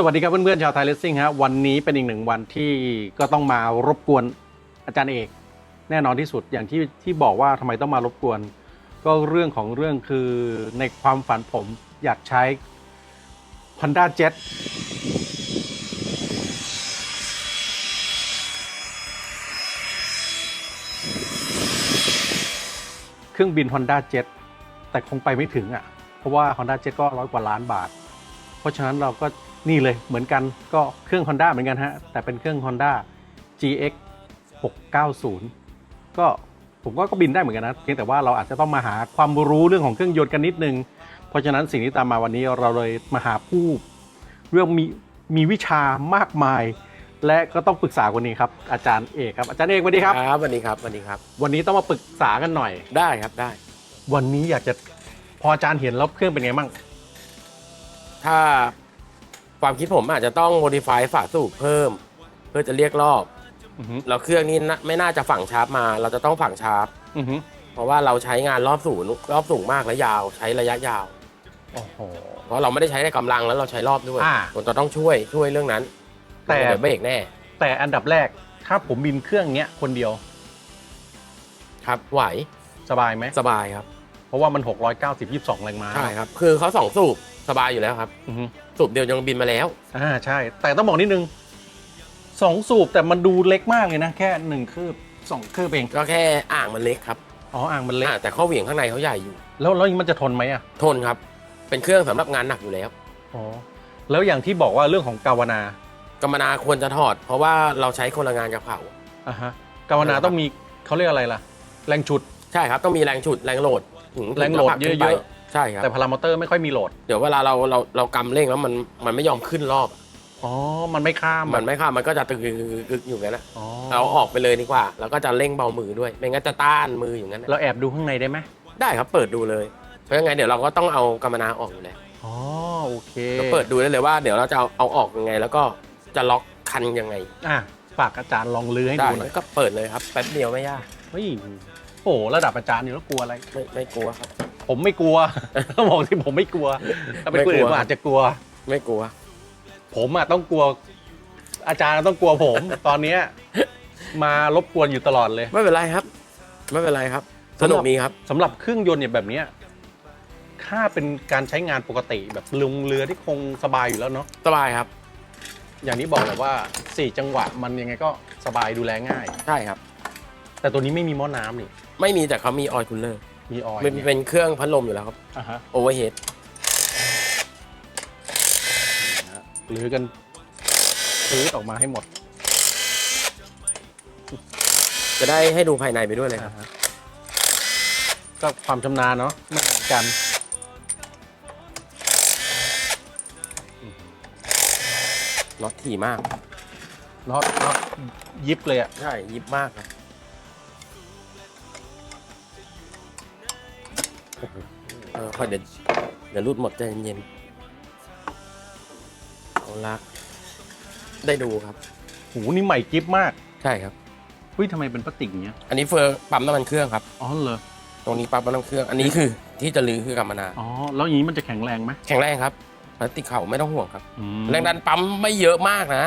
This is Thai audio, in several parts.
สวัสดีครับเพื่อนๆชาวไทยเลสซิ่งฮะวันนี้เป็นอีกหนึ่งวันที่ก็ต้องมารบกวนอาจารย์เอก แน่นอนที่สุดอย่างที่ที่บอกว่าทำไมต้องมารบกวน ก็เรื่องของเรื่องคือในความฝันผมอยากใช้ Honda Jet เครื่องบิน Honda Jet แต่คงไปไม่ถึงอะ เพราะว่า Honda Jet ก็ร้อยกว่าล้านบาท เพราะฉะนั้นเราก็ นี่เลยเหมือนกันก็เครื่อง Honda เหมือนกันฮะ แต่เป็นเครื่อง Honda GX 690 ก็ผมก็ก็บินได้เหมือนกันนะเพียงแต่ว่าเราอาจจะต้องมาหาความรู้เรื่องของเครื่องยนต์กันนิดนึง เพราะฉะนั้นสิ่งที่ตามมาวันนี้เราเลยมาหาผู้เรื่องมีมีวิชามากมาย และก็ต้องปรึกษาคนนี้ครับ อาจารย์เอกครับอาจารย์เอกสวัสดีครับ ครับสวัสดีครับสวัสดีครับ วันนี้ต้องมาปรึกษากันหน่อย ได้ครับได้ วันนี้อยากจะพออาจารย์เห็นแล้วเครื่องเป็นไงบ้างถ้า ความคิดผมอาจจะต้อง modify ฝาสูบเพิ่ม เพื่อจะเรียกรอบอือฮึแล้วเครื่องนี้น่าไม่น่าจะฝังชาร์ปมา เราจะต้องฝังชาร์ปอือฮึเพราะว่าเราใช้งานรอบสูงรอบสูงมากและยาวใช้ระยะยาว โอ้โห เพราะเราไม่ได้ใช้ในกำลังแล้วเราใช้รอบด้วยอ่าผมจะต้องช่วยช่วยเรื่องนั้นแต่ เดี๋ยวเบรกแน่แต่อันดับแรกถ้าผมบินเครื่องเนี้ยคนเดียวครับไหวสบายไหมสบายครับเพราะว่ามัน 690 22 แรงม้าใช่ครับ คือเขาสองสูบ สบายอยู่แล้วครับ อือฮึสูบเดียวยังบินมาแล้ว อ่าใช่ แต่ต้องบอกนิดนึงสองสูบแต่มันดูเล็กมากเลยนะ แค่หนึ่งคืบสองคืบเองก็แค่อ่างมันเล็กครับอ๋ออ่างมันเล็ก อ่าแต่ข้อเหวี่ยงข้างในเขาใหญ่อยู่ แล้วแล้วมันจะทนไหมอะทนครับ เป็นเครื่องสำหรับงานหนักอยู่แล้ว อ๋อแล้วอย่างที่บอกว่าเรื่องของกาวนา กรรมนาควรจะถอด เพราะว่าเราใช้คนละงานกับเขาอะฮะกาวนาต้องมีเขาเรียกอะไรล่ะ แรงฉุด ใช่ครับ ต้องมีแรงฉุดแรงโหลดถึแรงโหลดถึจผลักขึ้นไปเยอะ ใช่ครับแต่พารามอเตอร์ไม่ค่อยมีโหลด เดี๋ยวเวลาเราเราเรากำเร่งแล้วมันมันไม่ยอมขึ้นรอบ อ๋อ มันไม่ข้ามมันไม่เข้ามันก็จะตึกกึกๆอยู่งั้นนะอ๋อเราออกไปเลยดีกว่า แล้วก็จะเร่งเบามือด้วย ไม่งั้นจะต้านมืออย่างนั้นนะเราแอบดูข้างในได้ไหมได้ครับเปิดดูเลย เพราะยังไงเดี๋ยวเราก็ต้องเอากรรมนาออกอยู่แล้วอ๋อ โอเคเราเปิดดูได้เลยว่าเดี๋ยวเราจะเอาเอาออกยังไง แล้วก็จะล็อกคันยังไงอะฝากอาจารย์ลองลื้อให้ได้ดูหน่อยก็เปิดเลยครับแป๊บเดียวไม่ยากเฮ้ยโอ้โหระดับอาจารย์อยู่แล้วกลัวอะไร ไม่ไม่กลัวครับ ผมไม่กลัว ต้องบอกที่ผมไม่กลัว ถ้าเป็นคนอื่นไม่กลัวก็อาจจะกลัว ไม่กลัว ผมอะต้องกลัว อาจารย์ต้องกลัวผม ตอนเนี้ยมารบกวนอยู่ตลอดเลย ไม่เป็นไรครับ ไม่เป็นไรครับสนุกดีครับสำหรับเครื่องยนต์เนี่ยแบบเนี้ยถ้าเป็นการใช้งานปกติแบบลงเรือที่คงสบายอยู่แล้วเนาะสบายครับ อย่างนี้บอกเลยว่า4จังหวะมันยังไงก็สบายดูแลง่าย ใช่ครับ แต่ตัวนี้ไม่มีหม้อน้ำนี่ไม่มีแต่เขามีออยล์คูลเลอร์ มีออยล์มันเนี่ยเป็นเครื่องพัดลมอยู่แล้วครับอะฮะโอเวอร์เฮดนะฮะหรือกันซื้อออกมาให้หมดจะได้ให้ดูภายในไปด้วยเลยครับ อ่าฮะก็ความชำนาญเนาะไม่เหมือนกันน็อตถี่มากน็อตน็อตยิบเลยอะใช่ยิบมากครับ ค่อยเดี๋ยวเดี๋ยวรูดหมดใจเย็นๆเอาละได้ดูครับ หูนี่ใหม่กิฟมากใช่ครับ เฮ้ยทำไมเป็นพลาสติกอย่างเงี้ย อันนี้เฟอร์ปั๊มน้ำมันเครื่องครับ อ๋อเหรอ ตรงนี้ปั๊มน้ำมันเครื่อง อันนี้คือที่จะลือคือกรรมนา อ๋อ แล้วอย่างนี้มันจะแข็งแรงไหมแข็งแรงครับพลาสติกเข่าไม่ต้องห่วงครับ อืมแรงดันปั๊มไม่เยอะมากนะ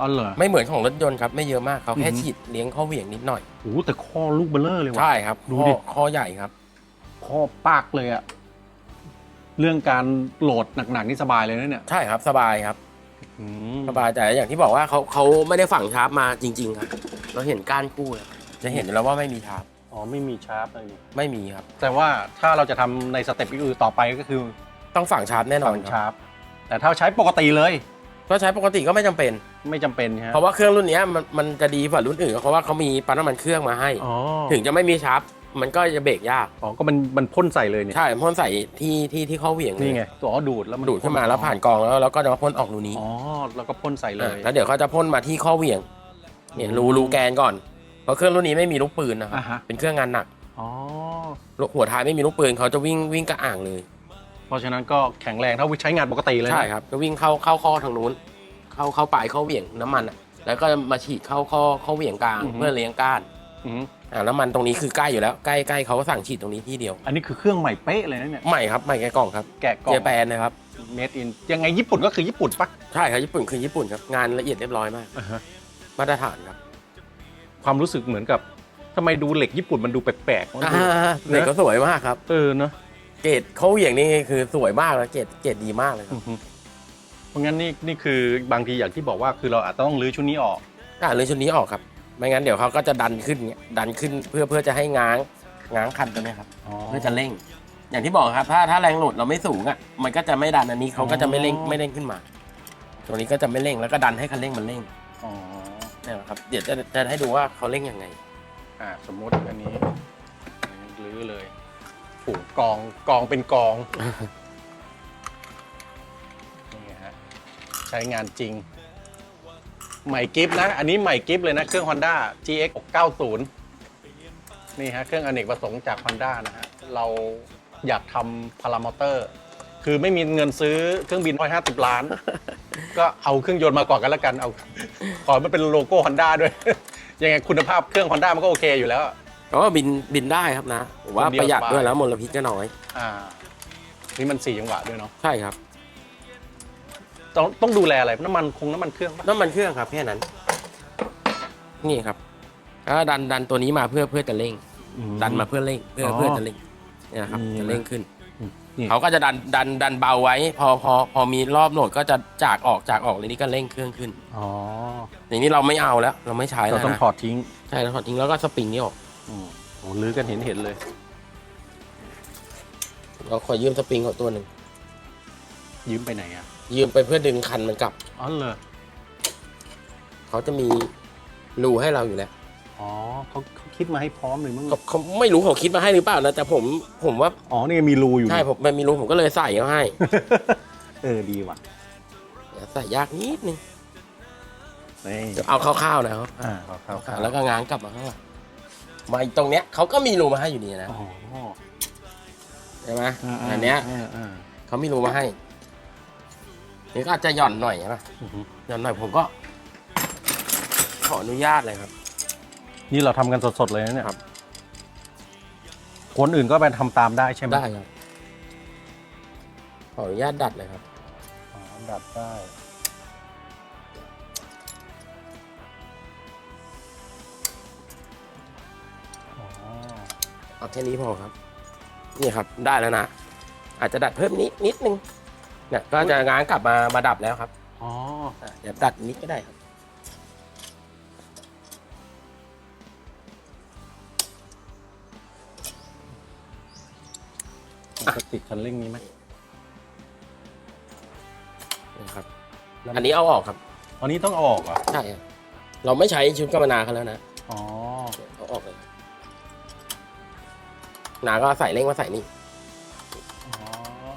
อ๋อเหรอ ไม่เหมือนของรถยนต์ครับ ไม่เยอะมากเขาแค่อือฮึฉีดเลี้ยงข้อเหวี่ยงนิดหน่อย โอ้โหแต่ข้อลูกเบลเลอร์เลยว่ะ ใช่ครับดูข้อดิข้อใหญ่ครับ ข้อปากเลยอะเรื่องการโหลดหนักๆนี่สบายเลยนะเนี่ยใช่ครับสบายครับ อืมสบายแต่อย่างที่บอกว่าเขาเขาไม่ได้ฝังชาร์ปมาจริง ๆ ครับ เราเห็นก้านกู้ครับจะเห็นอยู่แล้วว่าไม่มีชาร์ปอ๋อไม่มีชาร์ปเลยนี่ไม่มีครับ แต่ว่าถ้าเราจะทำในสเต็ปอื่นๆต่อไปก็คือต้องฝังชาร์ปแน่นอฝันงครับชาร์ปแต่ถ้าใช้ปกติเลยเพราะใช้ปกติก็ไม่จำเป็น ไม่จำเป็นฮะเพราะว่าเครื่องรุ่นเนี้ยมันมันจะดีกว่ารุ่นอื่นเพราะว่าเขามีปั๊มน้ำมันเครื่องมาให้ อ๋อถึงจะไม่มีชาร์ป มันก็จะเบรกยาก อ๋อ ก็มันมันพ่นใส่เลยเนี่ยใช่พ่นใส่ที่ที่ที่ข้อเหวี่ยงเลยนี่ไง ตัวอ๋อดูดแล้วมันดูดขึ้นมาแล้วผ่านกรองแล้วแล้วก็จะมาพ่นออกรูนี้ อ๋อ แล้วก็พ่นใส่เลอ่ายแล้วเดี๋ยวเขาจะพ่นมาที่ข้อเหวี่ยง เนี่ยรูรูแกนก่อน เพราะเครื่องรุ่นนี้ไม่มีลูกปืนนะครัอะบฮะเป็นเครื่องงานหนัก อ๋อ หัวท้ายไม่มีลูกปืนเขาจะวิ่งวิ่งกระอ่างเลย เพราะฉะนั้นก็แข็งแรงเท่าใช้งานปกติเลยนะใช่ครับก็วิ่งเข้าเข้าข้อทางนู้น เข้าเข้าปลายข้อเหวี่ยงน้ำมันอะแล้วก็มาฉีดเข้าข้อข้อเหวี่ยงกลางเพื่อเลี้ยงก้าน อืมอ่าน้ำมันตรงนี้คือใกล้อยู่แล้วใกล้ใกล้เขาก็สั่งฉีดตรงนี้ที่เดียวอันนี้คือเครื่องใหม่เป๊ะเลยนะเนี่ย ใหม่ครับใหม่แกะกล่องครับแกะกล่อเจงแปนนะครับอืเมดอิน ยังไงญี่ปุ่นก็คือญี่ปุ่นปะ ใช่ครับญี่ปุ่นคือญี่ปุ่นครับงานละเอียดเรียบร้อยมากมาตรฐานครับความรู้สึกเหมือนกับทำไมดูเหล็กญี่ปุ่นมันดูแปลกๆมันดูเด็กก็สวยมากครับ เออเนอะเกรดเขาเหวี่ยงนี่คือสวยมากแล้วเกรดเกรดดีมากเลยครับอือฮึเพราะงั้นนี่นี่คือบางทีอย่างที่บอกว่าคือเราอาจจะต้องรื้อชุดนี้ออก อ่าเลยชุดนี้ออกครับ ไม่งั้นเดี๋ยวเขาก็จะดันขึ้นเนี่ยดันขึ้นเพื่อเพื่อจะให้ง้างง้างคันตัวเนี้ยครับเพื่อจะเร่ง อย่างที่บอกครับ ถ้าถ้าแรงโหลดเราไม่สูงอะมันก็จะไม่ดันอันนี้เขาก็จะไม่เร่งไม่เร่งขึ้นมา ตัวนี้ก็จะไม่เร่งแล้วก็ดันให้คันเร่งมันเร่งอ๋อเนี่ยครับเดี๋ยวจะจะให้ดูว่าเขาเร่งยังไง อ่าสมมติอันนี้รื้อเลยผูกกองกองเป็นกองนี่ฮะใช้งานจริง ใหม่กิฟต์นะ อันนี้ใหม่กิฟต์เลยนะ เครื่อง Honda GX 690นี่ฮะ เครื่องอเนกประสงค์จาก Honda นะฮะ เราอยากทำพารามอเตอร์ คือไม่มีเงินซื้อเครื่องบิน 150 ล้าน ก็เอาเครื่องยนต์มาก่อนกันแล้วกัน เอา ขอมันเป็นโลโก้ Honda ด้วย ยังไงคุณภาพเครื่อง Honda มันก็โอเคอยู่แล้ว ก็บินบินได้ครับนะผมว่าคนเดียวประหยัดสบาย ด้วยแล้วมลพิษก็น้อย อ่า นี่มันสี่จังหวะด้วยเนาะ ใช่ครับ ต้องต้องดูแลอะไรน้ำมันคงน้ำมันเครื่องปะน้ำมันเครื่องครับแค่นั้น นี่ครับก็ดันดันตัวนี้มาเพื่อเพื่อจะเร่งดันมาเพื่อเร่งเพื่ออ๋อเพื่อจะเร่งเนี่ยนะครับนี่จะเร่งขึ้นนี่ เขาก็จะดันดันดันเบาไว้ พอพอพอมีรอบโหลดก็จะจากออกจากออกเลยนี่ก็เร่งเครื่องขึ้น อ๋ออย่างนี้เราไม่เอาแล้ว เราไม่ใช้เราแล้วต้องนะถอดทิ้งใช่แล้วถอดทิ้งแล้วก็สปริงนี่ออกอืมโอ้ลื้อกันเห็นเห็นเลย เราขอยืมสปริงเขาตัวหนึ่งยืมไปไหนอะ ยืมไปเพื่อดึงคันมันกลับ อ๋อเลยเขาจะมีรูให้เราอยู่แล้วอ๋อเขาเขาคิดมาให้พร้อมเลยมั้งเขาเขาไม่รู้เขาคิดมาให้หรือเปล่านะแต่ผมผมว่าอ๋อนี่มีรูอยู่ใช่ผมมันมีรูผมก็เลยใส่เขาให้เออดีว่ะใส่ยากนิดนึงนี่เดี๋ยวเอาคร่าวๆนะครับอ่าครับครับแล้วก็ง้างกลับมาข้างหลังมาอีกตรงเนี้ยเขาก็มีรูมาให้อยู่ดีนะอ๋อใช่ไหมาอันเนี้ยอ่าอ่าเขามีรูมาให้ นี่ก็อาจจะหย่อนหน่อยใช่ไหมอือฮึหย่อนหน่อยผมก็ ขออนุญาตเลยครับ นี่เราทำกันสดๆเลยนะเนี่ยครับ คนอื่นก็ไปทำตามได้ใช่ไหมได้ครับ ขออนุญาตดัดเลยครับ อ๋อดัดได้อ๋อเอาแค่นี้พอครับ นี่ครับได้แล้วนะ อาจจะดัดเพิ่มนิดนิดนึง เนี่ยก็จะง้างกลับมามาดับแล้วครับอ๋ออะเดี๋ยวดัดนิดก็ได้ครับมันจะติดคันเร่งนี้ไหมนะครับอันนี้เอาออกครับอันนี้ต้องเอาออกเหรอใช่ครับเราไม่ใช้ชุดกำมะนาเขาแล้วนะอ๋อเอาออกเลยนาก็ใส่เร่งมาใส่นี่อ๋อ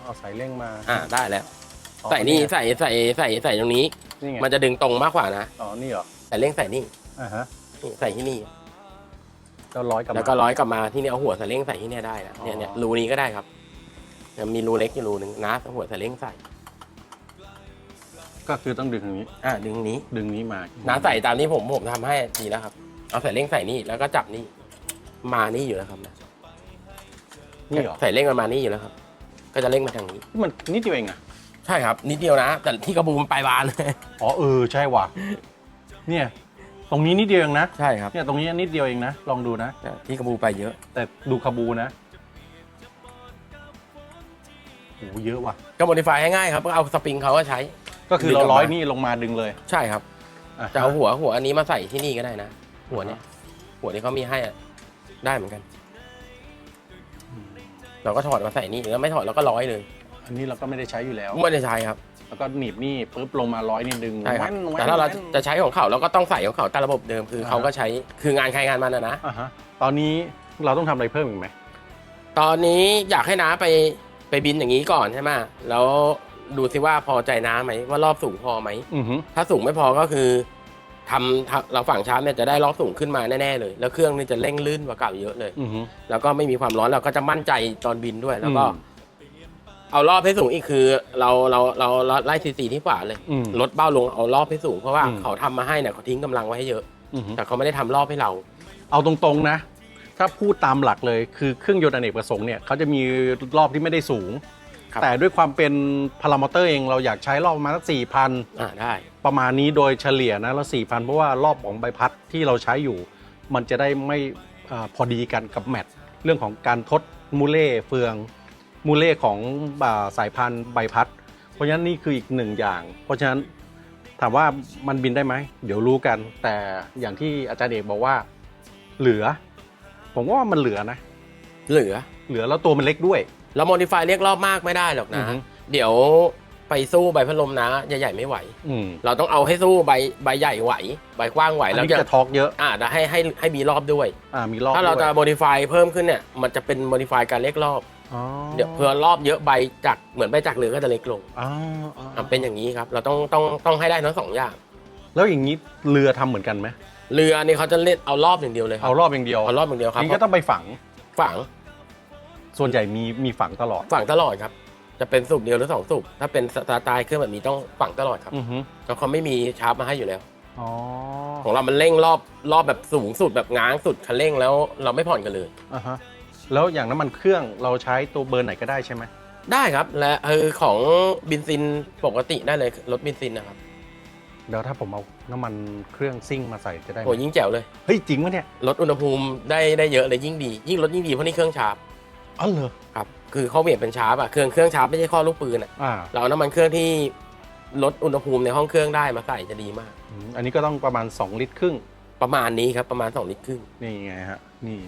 เอาสายเร่งมาอ่าได้แล้ว อ๋อใส่นี่เยใส่ใส่ใส่ใส่ตรงนี้ นี่ไงมันจะดึงตรงมากกว่านะอ๋อนี่เหรอใส่เร่งใส่นี่อ่าฮะนี่ใส่ที่นี่ ก็ร้อยกับแล้วก็ร้อยกลับมาที่นี่เอาหัวใส่เร่งใส่ที่เนี่ยได้นะเนี่ยเนี่ยอ๋อ รูนี้ก็ได้ครับเนี่ยมีรูเล็กอยู่รูหนึ่งนะเอาหัวใส่เร่งใส่ก็คือต้องดึงตรงนี้ อ่าดึงนี้ดึงนี้มาน้าใส่ตามที่ผมผมทำให้ดีแล้วครับ เอาใส่เร่งใส่นี่แล้วก็จับนี่มานี่อยู่แล้วครับนะนี่เหรอใส่เร่งมันมานี่อยู่แล้วครับ ก็จะเร่งมาทางนี้ มันนิดเดียวเองอะใช่ครับ นิดเดียวนะ แต่ที่กระบูมนปลายบานเลย อ๋อเออใช่ว่ะ เนี่ย ตรงนี้นิดเดียวเองนะ ใช่ครับเนี่ยตรงนี้นิดเดียวเองนะ ลองดูนะที่กระบูไปเยอะ แต่ดูคาบูนะโอ้โหเยอะว่ะ ก็โมดิฟายให้ง่ายครับก็เอาสปริงเขาก็ใช้ ก็คือเราร้อยนี่ลงมาดึงเลยใช่ครับ อ่จะเอาหัวหัวอันนี้มาใส่ที่นี่ก็ได้นะ หัวเนี้ยหัวที่เขามีให้อะได้เหมือนกัน เราก็ถอดมาใส่นี่แล้วไม่ถอดเราก็ร้อยเลยอันนี้เราก็ไม่ได้ใช้อยู่แล้ว ไม่ได้ใช้ครับแล้วก็หนีบนี่ปุ๊บลงมาร้อยนี่ดึงใช่ครับแว่นแต่ถ้าเราแว่นจะใช้ของเขาเราก็ต้องใส่ของเขาตามระบบเดิมคือเขาก็ใช้คืองานใครงานมันนะนะอ่าฮะตอนนี้เราต้องทำอะไรเพิ่มอีกไหมตอนนี้อยากให้น้าไปไปบินอย่างนี้ก่อนใช่ไหมแล้วดูซิว่าพอใจน้าไหมว่ารอบสูงพอไหมอือฮึถ้าสูงไม่พอก็คือ ทำทำเราฝั่งชาร์จเนี่ยจะได้รอบสูงขึ้นมาแน่ๆเลย แล้วเครื่องนี่จะเร่งลื่นกว่าเก่าเยอะเลย อือฮึ แล้วก็ไม่มีความร้อนเราก็จะมั่นใจตอนบินด้วยแล้วก็ อืม เอารอบให้สูงอีกคือ เราเราเราเราไล่ซีซีที่ขวาเลย อืม ลดเบ้าลงเอารอบให้สูงเพราะว่าอืม เขาทำมาให้เนี่ยเขาทิ้งกำลังไว้ให้เยอะ อือฮึแต่เขาไม่ได้ทำรอบให้เรา เอาตรงๆนะ ถ้าพูดตามหลักเลยคือเครื่องยนต์อเนกประสงค์เนี่ยเขาจะมีรอบที่ไม่ได้สูง ครับ แต่ด้วยความเป็นพารามอเตอร์เองเราอยากใช้รอบประมาณสักสี่พันอ่าได้ประมาณนี้โดยเฉลี่ยนะแล้วสี่พันเพราะว่ารอบของใบพัดที่เราใช้อยู่ มันจะได้ไม่อาพอดีกันกับแมทเรื่องของการทดมูเล่เฟืองมูเล่ของอาสายพันธุ์ใบพัด เพราะฉะนั้นนี่คืออีกหนึ่งอย่าง เพราะฉะนั้นถามว่ามันบินได้ไหม เดี๋ยวรู้กัน แต่อย่างที่อาจารย์เอกบอกว่า เหลือ ผมว่ามันเหลือนะ เหลือ เหลือแล้วตัวมันเล็กด้วย เราโมดิฟายเรียกรอบมากไม่ได้หรอกอืนะอฮึ เดี๋ยวไปสู้ใบพัดลมนะใหญ่ๆไม่ไหว อืมเราต้องเอาให้สู้ใบใบใหญ่ไหว ใบกว้างไหวอันแล้วนี้จะจะทอกเยอะอ่าให้ให้ให้มีรอบด้วย อ่ามีรอบถ้าเราด้วยจะโมดิฟายเพิ่มขึ้นเนี่ยมันจะเป็นโมดิฟายการเรียกรอบ อ๋อเดี๋ยวเพื่อรอบเยอะใบจากเหมือนใบจากเรือก็จะเล็กลงอ๋ออ๋ออะเป็นอย่างนี้ครับ เราต้องต้องต้องให้ได้ทั้งสองอย่าง แล้วอย่างนี้เรือทำเหมือนกันไหมเรือนี่เขาจะเล่นเอารอบอย่างเดียวเลยครัเอารอบอย่างเดียวเอารอบอย่างเดียวครับนี่ก็ต้องไปฝังฝัง ส่วนใหญ่มีมีฝังตลอดฝังตลอดครับ จะเป็นสูบเดียวหรือสองสูบถ้าเป็นสไตล์เครื่องแบบนี้ต้องฝังตลอดครับอือฮึก็เขาไม่มีชาร์ปมาให้อยู่แล้ว อ๋อของเรามันเร่งรอบรอบแบบสูงสุดแบบง้างสุดคันเร่งแล้วเราไม่ผ่อนกันเลย อ่าฮะแล้วอย่างน้ำมันเครื่องเราใช้ตัวเบอร์ไหนก็ได้ใช่ไหมได้ครับและเออของบินซินปกติได้เลยรถบินซินนะครับเดี๋ยวถ้าผมเอาน้ำมันเครื่องซิ่งมาใส่จะได้ไหมโหยิ่งแจ๋วเลย เฮ้ยจริงวะเนี่ยลดอุณหภูมิได้ได้เยอะเลยยิ่งดี ยิ่งลดยิ่งดีเพราะนี่เครื่องชาร์ป อ๋อเหรอครับคือเขาเปลี่ยนเป็นชาร์ปอะเครื่องเครื่องชาร์ปไม่ใช่ข้อลูกปืนอะอ่าเราเอาน้ำมันเครื่องที่ลดอุณหภูมิในห้องเครื่องได้มาใส่จะดีมาก อืมอันนี้ก็ต้องประมาณ 2 ลิตรครึ่ง ประมาณนี้ครับประมาณ2ลิตรครึ่ง นี่ไงฮะนี่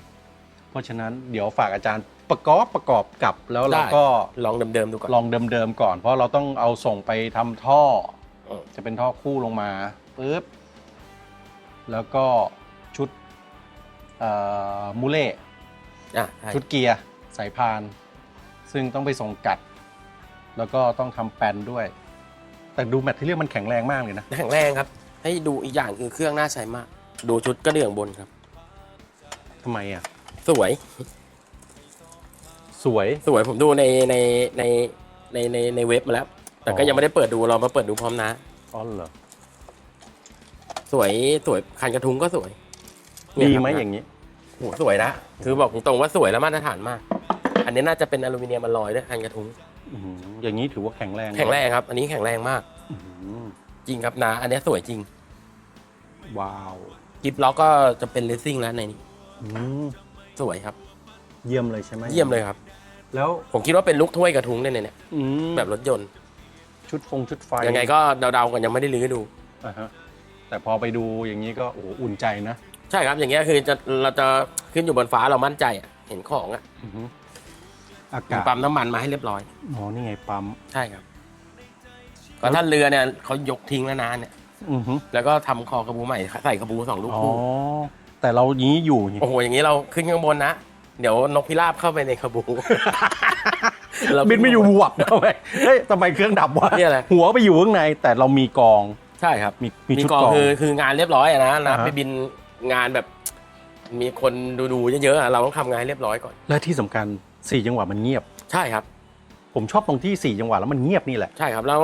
เพราะฉะนั้นเดี๋ยวฝากอาจารย์ประกอบประกอบกับแล้วเราได้ ก็ลองเดิมๆดูก่อน ลองเดิมๆก่อน เพราะเราต้องเอาส่งไปทำท่ออืมจะเป็นท่อคู่ลงมาปุ๊บแล้วก็ชุดเอ่อมูเล่อะใช่ชุดเกียร์ สายพาน ซึ่งต้องไปส่งกัด แล้วก็ต้องทำแปลนด้วย แต่ดูแมทที่เรียกมันแข็งแรงมากเลยนะ แข็งแรงครับ ให้ดูอีกอย่างคือเครื่องน่าใช้มาก ดูชุดกระเดื่องบนครับ ทำไมอะ สวย สวย สวยผมดูในในในในในในเว็บมาแล้ว แต่ก็อ๋อ ยังไม่ได้เปิดดูเรามาเปิดดูพร้อมนะ อ๋อเหรอ สวยสวยคันกระทุ้งก็สวยดีเนี่ยครับไหมอย่างนี้โหสวยนะคือบอกตรงๆว่าสวยและมาตรฐานมาก อันนี้น่าจะเป็นอลูมิเนียมอลลอยด้วยคันกระทุ้งอื้อหืออย่างนี้ถือว่าแข็งแรงแข็งแรงครับ อันนี้แข็งแรงมาก อื้อหือจริงครับนะ อันนี้สวยจริงว้าวกิฟล็อกก็จะเป็นเลสซิ่งแล้วในนี้อืมสวยครับ เยี่ยมเลยใช่ไหมเยี่ยมเลยครับ แล้วผมคิดว่าเป็นลูกถ้วยกระทุ้งเนี่ยเนี่ยอืมแบบรถยนต์ ชุดฟงชุดไฟยังไงก็เดาๆกันยังไม่ได้ลื้อดู อ่าฮะแต่พอไปดูอย่างนี้ก็โอ้โหอุ่นใจนะใช่ครับ อย่างเงี้ยคือจะเราจะขึ้นอยู่บนฟ้าเรามั่นใจอะเห็นของอะอือหือ อามีกาศปั๊มน้ำมันมาให้เรียบร้อยอ๋อนี่ไงปั๊มใช่ครับก็ท่านเรือเนี่ยเขายกทิ้งแล้วนะเนี่ย อือหือแล้วก็ทำคอกระบูใหม่ใส่กระบูสองลูกอ๋อ คู่แต่เรานี้อยู่อย่างงี้โอ้โหอย่างนี้เราขึ้นข้างบนนะ เดี๋ยวนกพิราบเข้าไปในกระบู เราบินไม่อยู่หวับทำไมเฮ้ยทำไมเครื่องดับวะเนี่ยอะไรหัวไปอยู่ข้างในแต่เรามีกอง ใช่ครับมีมีมีชุดกองกอง คือคืองานเรียบร้อยอะนะนะอ่าฮะ ไปบินงานแบบ มีคนดูดูๆเยอะๆอะเราต้องทำงานให้เรียบร้อยก่อน และที่สำคัญ สี่จังหวะมันเงียบ ใช่ครับ ผมชอบตรงที่สี่จังหวะแล้วมันเงียบนี่แหละ ใช่ครับแล้ว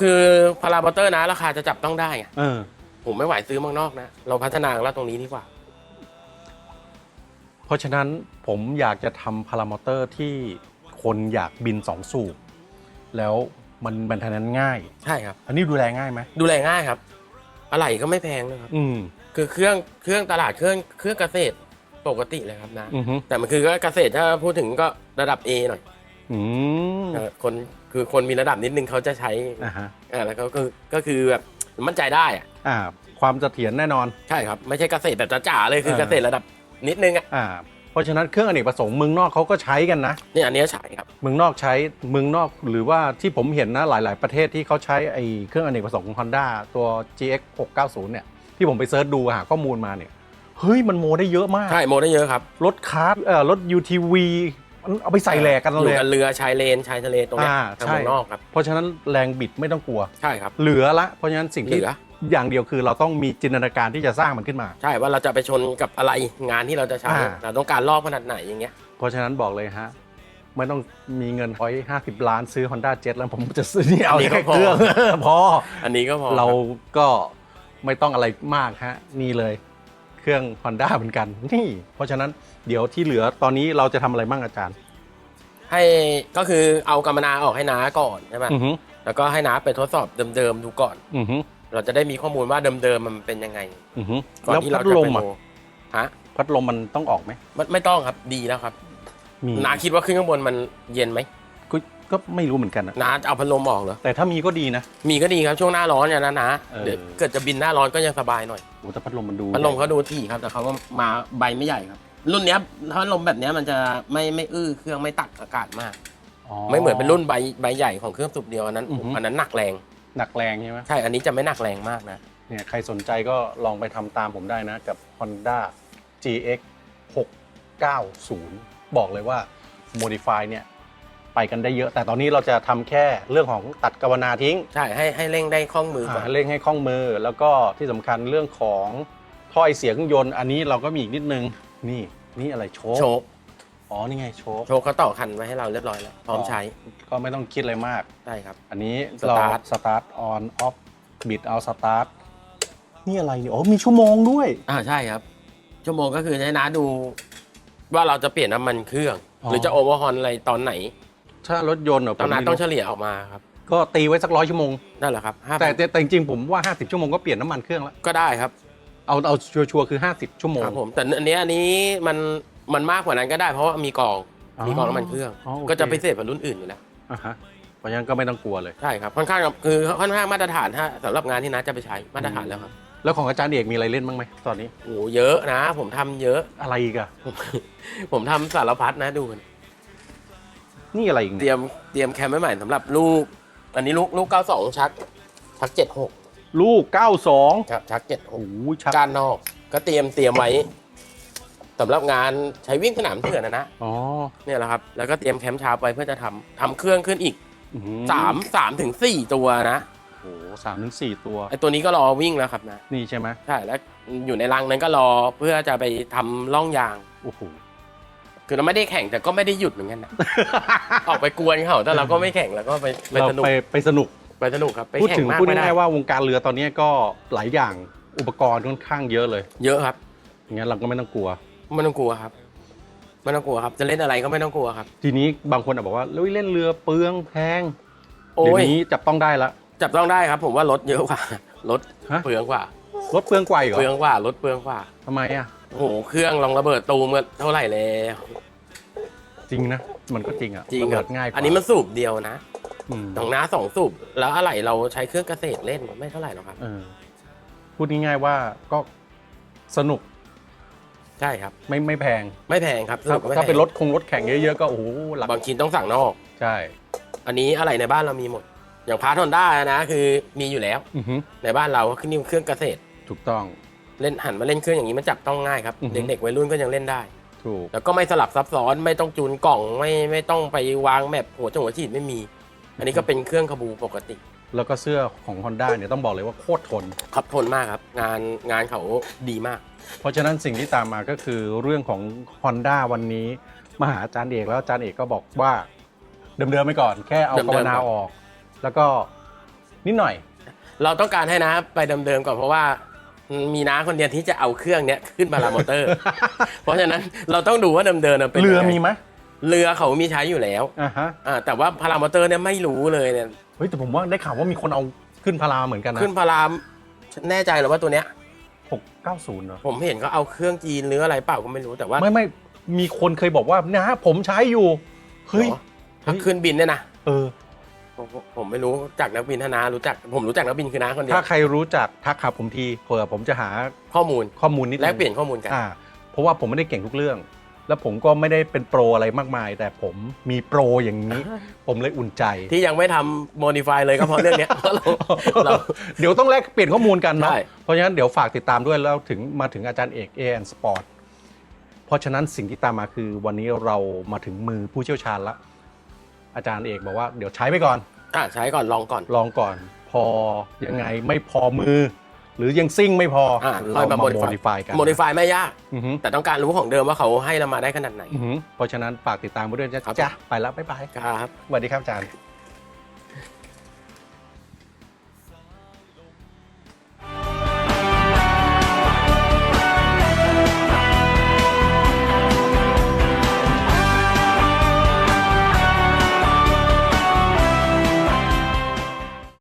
คือพาราบอเตอร์นะ ราคาจะจับต้องได้ไงเออ ผมไม่ไหวซื้อเมืองนอกนะ เราพัฒนาของเราตรงนี้ดีกว่า เพราะฉะนั้นผมอยากจะทำพารามอเตอร์ที่คนอยากบินสองสูบแล้วมันบรรทนั้นง่าย ใช่ครับ อันนี้ดูแลง่ายไหมดูแลง่ายครับ อะไหล่ก็ไม่แพงเลยครับ อืม คือเครื่องเครื่องตลาดเครื่องเครื่องเกษตร ปกติเลยครับนะ อือฮึแต่มันคือก็เกษตรถ้าพูดถึงก็ระดับ A หน่อยอืมเออคนคือคนมีระดับนิดนึงเขาจะใช้อ่าฮะอ่าแล้วก็คือก็คือแบบมั่นใจได้อะอ่า ความเสถียรแน่นอน ใช่ครับ ไม่ใช่เกษตรแบบจ๋าๆเลยคือเออเกษตรระดับนิดนึงอะอ่า เพราะฉะนั้นเครื่องอเนกประสงค์เมืองนอกเขาก็ใช้กันนะเนี่ยอันเนี้ยใช่ครับ เมืองนอกใช้เมืองนอกหรือว่าที่ผมเห็นนะหลาย ๆ ประเทศที่เขาใช้ไอ้เครื่องอเนกประสงค์ของ Honda ตัว GX 690เนี่ยที่ผมไปเซิร์ชดูหาข้อมูลมาเนี่ย เฮ้ยมันโมได้เยอะมาก ใช่โมได้เยอะครับ รถคาร์ดเอ่อรถ UTV มันเอาไปใส่แหลกกันอเลยู่ย กันเรือชายเลนชายทะเลตรงเนี้ยอ่าทางใช่ เมืองนอกครับเพราะฉะนั้นแรงบิดไม่ต้องกลัว ใช่ครับ เหลือละ เพราะฉะนั้นสิ่งที่เหลือ อย่างเดียวคือเราต้องมีจินตนาการที่จะสร้างมันขึ้นมา ใช่ว่าเราจะไปชนกับอะไรงานที่เราจะใช้อ่า เราต้องการรอบขนาดไหนอย่างเงี้ย เพราะฉะนั้นบอกเลยฮะ ไม่ต้องมีเงินร้อยห้าสิบล้านซื้อ Honda Jet แล้วผมจะซื้อนี่เอาอันนี้ก็แค่พอ เครื่อง พอ อันนี้ก็พอเราคบก็ไม่ต้องอะไรมากฮะ นี่เลย เครื่อง Honda เหมือนกันนี่ เพราะฉะนั้นเดี๋ยวที่เหลือตอนนี้เราจะทำอะไรบ้างอาจารย์ ให้ก็คือเอากรรมนาออกให้น้าก่อนใช่ไหมอือฮึแล้วก็ให้น้าไปทดสอบเดิมๆดูก่อน อือฮึเราจะได้มีข้อมูลว่าเดิมๆมันเป็นยังไง อือฮึก่อนแล้วที่พัเราดจะลไปมโมอะฮะพัดลมมันต้องออกไหมไม่ไม่ต้องครับดีแล้วครับ มี น้าคิดว่าขึ้นข้างบนมันเย็นไหม ก็ก็ไม่รู้เหมือนกันนะน้าจะเอาพัดลมออกเหรอ แต่ถ้ามีก็ดีนะ มีก็ดีครับช่วงหน้าร้อนเนี่ยนะนะเออ เดี๋ยวเกิดจะบินหน้าร้อนก็ยังสบายหน่อย โอ้แต่พัดลมมันดูพัดลมเขาดูที่ครับ แต่เขาก็มาใบไม่ใหญ่ครับ รุ่นเนี้ยพัดลมแบบเนี้ยมันจะไม่ไม่อื้อเครื่องไม่ตักอากาศมาก ไม่เหมือนเป็นรุ่นใบใบใหญ่ของเครื่องสูบเดียวอันนั้นอือฮึ อันนั้นหนักแรง หนักแรงใช่ไหมใช่ อันนี้จะไม่หนักแรงมากนะ เนี่ยใครสนใจก็ลองไปทำตามผมได้นะ กับ Honda GX 690 บอกเลยว่า Modify เนี่ย ไปกันได้เยอะ แต่ตอนนี้เราจะทำแค่เรื่องของตัดกาวนาทิ้งใช่ให้ให้เร่งได้คล่องมือก่อน อ่าเร่งให้คล่องมือ แล้วก็ที่สำคัญเรื่องของถ้อยเสียงเครื่องยนต์ อันนี้เราก็มีอีกนิดนึง นี่นี่อะไรโชคโชคอ๋อนี่ไงโชค โชคเขาต่อคันไว้ให้เราเรียบร้อยแล้ว พร้อมใช้ก็ไม่ต้องคิดอะไรมากใช่ครับ อันนี้สเราตาร์ทสตาร์ทออนออฟบิดเอาสตาร์ทนี่อะไรเนี่ยอ๋อมีชั่วโมงด้วยอ่าใช่ครับ ชั่วโมงก็คือให้น้าดูว่าเราจะเปลี่ยนน้ำมันเครื่องอ๋อหรือจะโอเวอร์ฮอนอะไรตอนไหน ถ้ารถยนต์เหรอตอนนั้นผมไม่รู้ต้องเฉลี่ยออกมาครับก็ตีไว้สักร้อยชั่วโมง นั่นแหละครับห้าแต่แต่แต่จริงๆผมว่า 50 ชั่วโมงก็เปลี่ยนน้ำมันเครื่องแล้ว ก็ได้ครับเอาเอาชัวร์ๆคือ 50 ชั่วโมง ครับผมแต่อันเนี้ยอันนี้มันมันมากกว่านั้นก็ได้ เพราะว่ามีกองอ๋อมีกองน้ำมันเครื่อง อ๋อโอเค ก็จะพิเศษกว่ารุ่นอื่นอยู่แล้วอะฮะเพราะฉะนั้นก็ไม่ต้องกลัวเลย ใช่ครับค่อนข้างคือค่อนข้างมาตรฐานถ้าสำหรับงานที่นัดจะไปใช้มาตรฐานแล้วครับแล้วของอาจารย์เอกมีอะไรเล่นบ้างไหมตอนนี้โอ้โหเยอะนะ ผมทำเยอะ อะไรอีกอะผมผมทำสารพัดนะดูกัน นี่อะไรอีกเตเนี่ยรียมเตรียมแคมไว้ใหม่สำหรับลูก อันนี้ลูกลูก92ชัก ชัก76ลูก 92ครับชักโอ้76โหชักก้านนอก ก็เตรียมเตรียมไว้สำหรับงานใช้วิ่งสนามเถื่อนนะนะอ๋อเนี่ยแหละครับแล้วก็เตรียมแคมชาร์ปไว้เพื่อจะทำทำเครื่องขึ้นอีกอื้อหือ3 3ถึง4ตัวนะโอ้โหสามถึงสี่ตัวไอตัวนี้ก็รอวิ่งแล้วครับนะนี่ใช่ไหมใช่แล้วอยู่ในรังนั้นก็รอเพื่อจะไปทำล่องยาง โอ้โห คือเราไม่ได้แข่งแต่ก็ไม่ได้หยุดเหมือนกันนะ ออกไปกวนเขาแต่เราก็ไม่แข่งแล้วก็ไปไปเราสนุกไปไปสนุก ไปสนุกครับไปพูดแข่ถึงงมากพูดไม่ได้ง่ายๆว่าวงการเรือตอนนี้ก็หลายอย่างอุปกรณ์ค่อนข้างเยอะเลยเยอะครับอย่างงั้นเราก็ไม่ต้องกลัว ไม่ต้องกลัวครับไม่ต้องกลัวครับ จะเล่นอะไรก็ไม่ต้องกลัวครับ ทีนี้บางคนอาจบอกว่าเฮ้ยเล่นเรือเปลืองแพงโอ้เดี๋ยวยนี้จับต้องได้ละ จับต้องได้ครับ ผมว่ารถเยอะกว่ารถฮะ เปลืองกว่า รถเปลืองกว่าอีกเหรเปลือองกว่ารถเปลืองกว่า ทำไมอะ โอ้โหเครื่องลองระเบิดตูมก็เท่าไหร่แล้ว จริงนะ มันก็จริงอะจริงระคเบิรับดง่ายกว่าอันนี้มันสูบเดียวนะอืมของน้าสองสูบแล้วอะไรเราใช้เครื่องเกษตรเล่นไม่เท่าไหร่หรอกครับ เออพูดง่ายๆว่าก็สนุกใช่ครับ ไม่ไม่แพงไม่แพงครับสถ้านุกไม่ถ้าแพงเป็นรถคงรถแข่งเยอะๆก็โอ้โหหลักบางชิ้นต้องสั่งนอก ใช่อันนี้อะไรในบ้านเรามีหมด อย่างพาร์ทฮอนด้านะ คือมีอยู่แล้ว อือฮึในบ้านเราก็คือนี่เครื่องเกษตร ถูกต้อง เล่นหันมาเล่นเครื่องอย่างนี้มันจับต้องง่ายครับ อือฮึ เด็กๆวัยรุ่นก็ยังเล่นได้ ถูก แล้วก็ไม่สลับซับซ้อนไม่ต้องจูนกล่องไม่ไม่ต้องไปวางแมปหัวจงหัวฉีดไม่มี อันนี้ก็เป็นเครื่องขบูปกติ แล้วก็เสื้อของ Honda เนี่ยต้องบอกเลยว่าโคตรทน ขับทนมากครับ งานงานเขาดีมาก เพราะฉะนั้นสิ่งที่ตามมาก็คือเรื่องของ Honda วันนี้มาหาอาจารย์เอกแล้วอาจารย์เอกก็บอกว่าเดิมๆไปก่อน แค่เอาเดิมๆภาวนาก่อน ออก แล้วก็นิดหน่อย เราต้องการให้นะไปเดิมๆก่อนเพราะว่า มีน้าคนเดียวที่จะเอาเครื่องเนี้ยขึ้นพารามอเตอร์ เพราะฉะนั้นเราต้องดูว่าเดิมๆน่ะเป็นเรือยังไงมีไหมเรือเขามีใช้อยู่แล้วอ่าฮะอ่าแต่ว่าพารามอเตอร์เนี่ยไม่รู้เลยเนี่ยเฮ้ยแต่ผมว่าได้ข่าวว่ามีคนเอาขึ้นพาราเหมือนกันนะขึ้นพารามแน่ใจเหรือว่าตัวเนี้ย หกเก้าศูนย์เหรอผมเห็นเขาเอาเครื่องจีนหรืออะไรเปล่าก็ไม่รู้แต่ว่าไม่ไม่มีคนเคยบอกว่านะผมใช้อยู่เฮ้ย หรอถ้าขึ้นบินเนี่ยนะเออ ผมผมผมไม่รู้จักนักบินธนารู้จักผมรู้จักนักบินคือน้าคนเดียถ้าวใครรู้จักทักหาผมทีเผื่อผมจะหาข้อมูลข้อมูลนิดนึงแลกเปลี่ยนข้อมูลกันอ่าเพราะว่าผมไม่ได้เก่งทุกเรื่อง แล้วผมก็ไม่ได้เป็นโปรอะไรมากมาย แต่ผมมีโปรอย่างนี้ ผมเลยอุ่นใจที่ยังไม่ทำโมดิฟายเลยก็เพราะเรื่องเนี้ยเพราะเราเรา เดี๋ยวต้องแลกเปลี่ยนข้อมูลกันเนาะใช่ เพราะฉะนั้นเดี๋ยวฝากติดตามด้วยแล้วถึงมาถึงอาจารย์เอกเอแอนสปอร์ตเพราะฉะนั้นสิ่งที่ตามมาคือวันนี้เรามาถึงมือผู้เชี่ยวชาญละ อาจารย์เอกบอกว่าเดี๋ยวใช้ไปก่อน อะใช้ก่อนลองก่อน ลองก่อนพอยังไงไม่พอมือ หรือยังซิ่งไม่พออะเราค่อยมามา modify โมดิฟายกันโมดิฟายไม่ยาก อือฮึแต่ต้องการรู้ของเดิมว่าเขาให้เรามาได้ขนาดไหน อือฮึเพราะฉะนั้นฝากติดตามไปด้วยนะครับ จ้ะไปแล้วบ๊ายบายครับ สวัสดีครับอาจารย์